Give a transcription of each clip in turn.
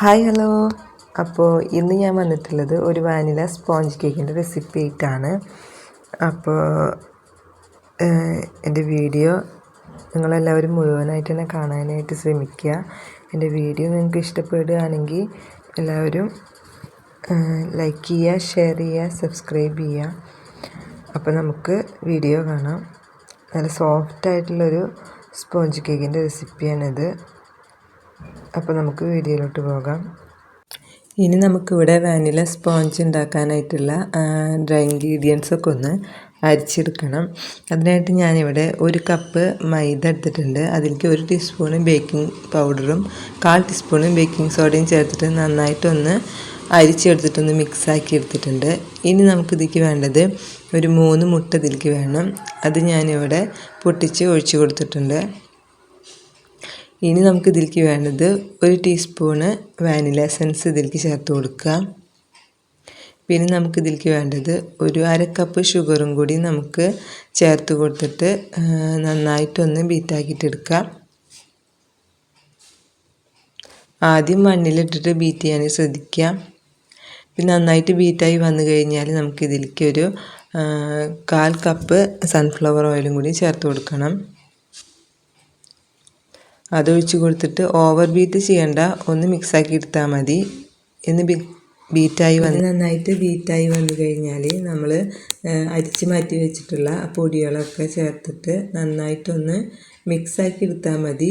Hi hello. അപ്പോൾ ഇന്ന് ഞാൻ വന്നിട്ടുള്ളത് ഒരു വാനില സ്പോഞ്ച് കേക്കിന്റെ റെസിപ്പി ആയിട്ടാണ് അപ്പോൾ എന്റെ വീഡിയോ നിങ്ങളെല്ലാവരും മുഴുവനായിട്ട് തന്നെ കാണാനായിട്ട് ശ്രമിക്കുക. എന്റെ വീഡിയോ നിങ്ങൾക്ക് ഇഷ്ടപ്പെടുകയാണെങ്കിൽ എല്ലാവരും ലൈക്ക് ചെയ്യുക ഷെയർ ചെയ്യുക സബ്സ്ക്രൈബ് ചെയ്യുക. അപ്പോൾ നമുക്ക് വീഡിയോ കാണാം. നല്ല സോഫ്റ്റ് ആയിട്ടുള്ളൊരു സ്പോഞ്ച് കേക്കിന്റെ റെസിപ്പിയാണിത്. അപ്പോൾ നമുക്ക് വീഡിയോയിലോട്ട് പോകാം. ഇനി നമുക്കിവിടെ വാനില സ്പോഞ്ച് ഉണ്ടാക്കാനായിട്ടുള്ള ഡ്രൈ ഇൻഗ്രീഡിയൻസ് ഒക്കെ ഒന്ന് അരിച്ചെടുക്കണം. അതിനായിട്ട് ഞാനിവിടെ ഒരു കപ്പ് മൈദ എടുത്തിട്ടുണ്ട്. അതിലേക്ക് ഒരു ടീസ്പൂണ് ബേക്കിംഗ് പൗഡറും കാൽ ടീസ്പൂണ് ബേക്കിംഗ് സോഡയും ചേർത്തിട്ട് നന്നായിട്ടൊന്ന് അരിച്ചെടുത്തിട്ടൊന്ന് മിക്സാക്കി എടുത്തിട്ടുണ്ട്. ഇനി നമുക്കിതിലേക്ക് വേണ്ടത് ഒരു മൂന്ന് മുട്ട ഇതിലേക്ക് വേണം. അത് ഞാനിവിടെ പൊട്ടിച്ച് ഒഴിച്ചു കൊടുത്തിട്ടുണ്ട്. ഇനി നമുക്ക് ഇതിലേക്ക് വേണ്ടത് ഒരു ടീസ്പൂണ് വാനില എസൻസ് ഇതിലേക്ക് ചേർത്ത് കൊടുക്കുക. പിന്നെ നമുക്ക് ഇതിലേക്ക് വേണ്ടത് ഒരു അര കപ്പ് ഷുഗറും കൂടി നമുക്ക് ചേർത്ത് കൊടുത്തിട്ട് നന്നായിട്ടൊന്ന് ബീറ്റാക്കിയിട്ടെടുക്കാം ആദ്യം മണ്ണിലിട്ടിട്ട് ബീറ്റ് ചെയ്യാൻ ശ്രദ്ധിക്കാം പിന്നെ നന്നായിട്ട് ബീറ്റായി വന്നു കഴിഞ്ഞാൽ നമുക്ക് ഇതിലേക്ക് ഒരു കാൽ കപ്പ് സൺഫ്ലവർ ഓയിലും കൂടി ചേർത്ത് കൊടുക്കണം. അതൊഴിച്ച് കൊടുത്തിട്ട് ഓവർ ബീറ്റ് ചെയ്യണ്ട. ഒന്ന് മിക്സാക്കി എടുത്താൽ മതി. എന്ന് ബീറ്റായി വന്ന് നന്നായിട്ട് ബീറ്റായി വന്നു കഴിഞ്ഞാൽ നമ്മൾ അരിച്ച് മാറ്റി വെച്ചിട്ടുള്ള പൊടികളൊക്കെ ചേർത്തിട്ട് നന്നായിട്ടൊന്ന് മിക്സാക്കി എടുത്താൽ മതി.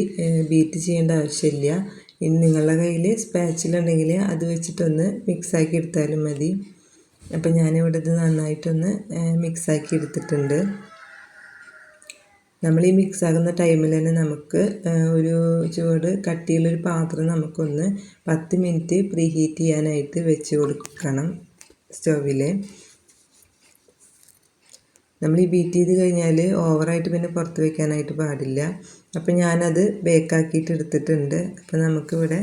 ബീറ്റ് ചെയ്യേണ്ട ആവശ്യമില്ല. ഇനി നിങ്ങളുടെ കയ്യിൽ സ്പാച്ചിലുണ്ടെങ്കിൽ അത് വെച്ചിട്ടൊന്ന് മിക്സാക്കി എടുത്താലും മതി. അപ്പം ഞാനിവിടെ ഇത് നന്നായിട്ടൊന്ന് മിക്സാക്കി എടുത്തിട്ടുണ്ട്. നമ്മൾ ഈ മിക്സ് ആകുന്ന ടൈമിൽ തന്നെ നമുക്ക് ഒരു ചുവട് കട്ടിയുള്ളൊരു പാത്രം നമുക്കൊന്ന് പത്ത് മിനിറ്റ് പ്രീ ഹീറ്റ് ചെയ്യാനായിട്ട് വെച്ച് കൊടുക്കണം സ്റ്റൗവിൽ നമ്മൾ ഈ ബീറ്റ് ചെയ്ത് കഴിഞ്ഞാൽ ഓവറായിട്ട് പിന്നെ പുറത്ത് വെക്കാനായിട്ട് പാടില്ല. അപ്പോൾ ഞാനത് ബേക്കാക്കിയിട്ട് എടുത്തിട്ടുണ്ട്. അപ്പോൾ നമുക്കിവിടെ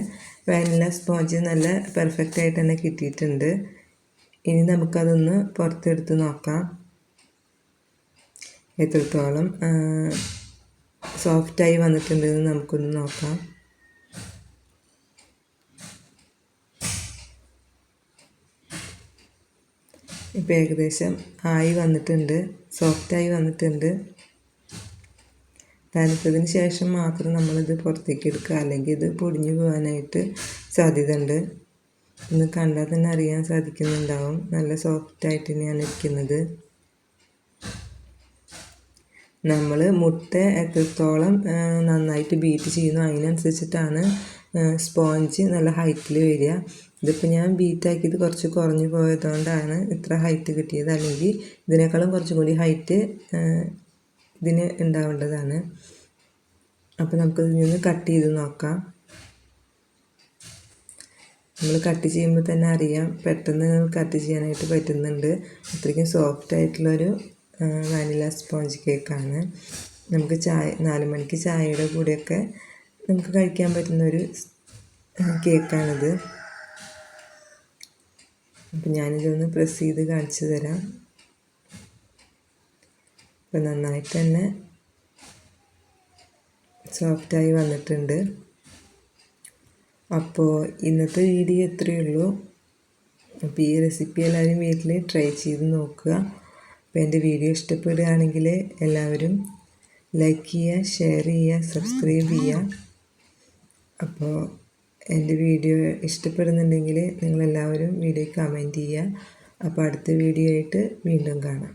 വാനില സ്പോഞ്ച് നല്ല പെർഫെക്റ്റ് ആയിട്ട് തന്നെ കിട്ടിയിട്ടുണ്ട്. ഇനി നമുക്കതൊന്ന് പുറത്തെടുത്ത് നോക്കാം. എത്രത്തോളം സോഫ്റ്റായി വന്നിട്ടുണ്ടെന്ന് നമുക്കൊന്ന് നോക്കാം. ഇപ്പോൾ ഏകദേശം ആയി വന്നിട്ടുണ്ട് സോഫ്റ്റായി വന്നിട്ടുണ്ട്. തണുത്തതിന് ശേഷം മാത്രം നമ്മളിത് പുറത്തേക്ക് എടുക്കുക. അല്ലെങ്കിൽ ഇത് പൊടിഞ്ഞു പോകാനായിട്ട് സാധ്യത ഉണ്ട് ഇന്ന് കണ്ടാൽ തന്നെ അറിയാൻ സാധിക്കുന്നുണ്ടാവും. നല്ല സോഫ്റ്റായിട്ട് തന്നെയാണ് ഇരിക്കുന്നത്. നമ്മൾ മുട്ട എത്രത്തോളം നന്നായിട്ട് ബീറ്റ് ചെയ്യുന്നു അതിനനുസരിച്ചിട്ടാണ് സ്പോഞ്ച് നല്ല ഹൈറ്റിൽ വരിക. ഇതിപ്പോൾ ഞാൻ ബീറ്റാക്കിയത് കുറച്ച് കുറഞ്ഞു പോയതുകൊണ്ടാണ് ഇത്ര ഹൈറ്റ് കിട്ടിയത്. അല്ലെങ്കിൽ ഇതിനേക്കാളും കുറച്ചും കൂടി ഹൈറ്റ് ഇതിന് ഉണ്ടാവേണ്ടതാണ്. അപ്പോൾ നമുക്കിതിൽ നിന്ന് കട്ട് ചെയ്ത് നോക്കാം. നമ്മൾ കട്ട് ചെയ്യുമ്പോൾ തന്നെ അറിയാം പെട്ടെന്ന് കട്ട് ചെയ്യാനായിട്ട് പറ്റുന്നുണ്ട്. അത്രയ്ക്കും സോഫ്റ്റ് ആയിട്ടുള്ളൊരു വാനില സ്പോഞ്ച് കേക്കാണ്. നമുക്ക് ചായ നാല് മണിക്ക് ചായയുടെ കൂടെയൊക്കെ നമുക്ക് കഴിക്കാൻ പറ്റുന്നൊരു കേക്കാണിത്. അപ്പം ഞാനിതൊന്ന് പ്രസ് ചെയ്ത് കാണിച്ചു തരാം. അപ്പം നന്നായിട്ട് തന്നെ സോഫ്റ്റായി വന്നിട്ടുണ്ട്. അപ്പോൾ ഇന്നത്തെ വീഡിയോ എത്രയുള്ളൂ അപ്പോൾ ഈ റെസിപ്പി എല്ലാവരും വീട്ടിൽ ട്രൈ ചെയ്ത് നോക്കുക. അപ്പോൾ എന്റെ വീഡിയോ ഇഷ്ടപ്പെടുകയാണെങ്കിൽ എല്ലാവരും ലൈക്ക് ചെയ്യുക ഷെയർ ചെയ്യുക സബ്സ്ക്രൈബ് ചെയ്യുക. അപ്പോൾ എന്റെ വീഡിയോ ഇഷ്ടപ്പെടുന്നുണ്ടെങ്കിൽ നിങ്ങളെല്ലാവരും വീഡിയോ കമന്റ് ചെയ്യുക. അപ്പോൾ അടുത്ത വീഡിയോ ആയിട്ട് വീണ്ടും കാണാം.